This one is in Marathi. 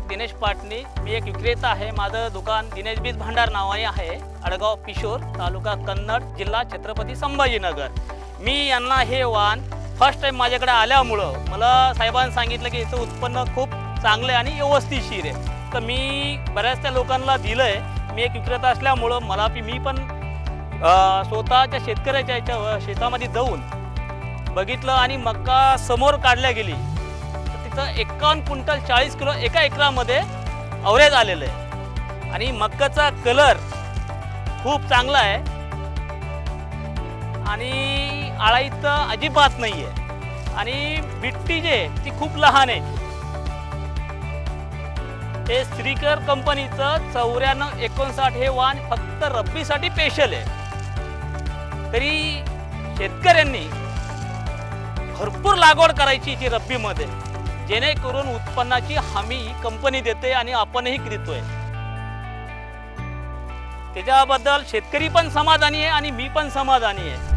गणेश पाटणी मी एक विक्रेता आहे माझं दुकान दिनेश बीज भांडार नावाने आहे अडगाव पिशोर तालुका कन्नड जिल्हा छत्रपती संभाजीनगर. मी यांना हे वाहन फर्स्ट टाईम माझ्याकडे आल्यामुळं मला साहेबांनी सांगितलं की याचं उत्पन्न खूप चांगलं आहे आणि व्यवस्थितशीर आहे. तर मी बऱ्याच त्या लोकांना दिलं आहे मी एक विक्रेता असल्यामुळं मला बी- मी पण स्वतःच्या शेतकऱ्याच्या याच्या शेतामध्ये जाऊन बघितलं आणि मक्का समोर काढल्या गेली. तर तिथं एकावन्न क्विंटल चाळीस किलो एका एकरामध्ये अवरेज आलेलं आहे. आणि मक्काचा कलर खूप चांगला आहे. आणि आळाई तर अजिबात नाही आहे आणि बिट्टी जे आहे, ती खूप लहान आहे. हे श्रीकर कंपनीचं चौऱ्याण्णव एकोणसाठ हे वाहन फक्त रब्बीसाठी स्पेशल आहे. तरी शेतकऱ्यांनी भरपूर लागवड करायची इथे रब्बीमध्ये. जेणेकरून उत्पन्नाची हमी कंपनी देते आणि आपणही करीतोय. त्याच्याबद्दल शेतकरी पण समाधानी आहे आणि मी पण समाधानी आहे.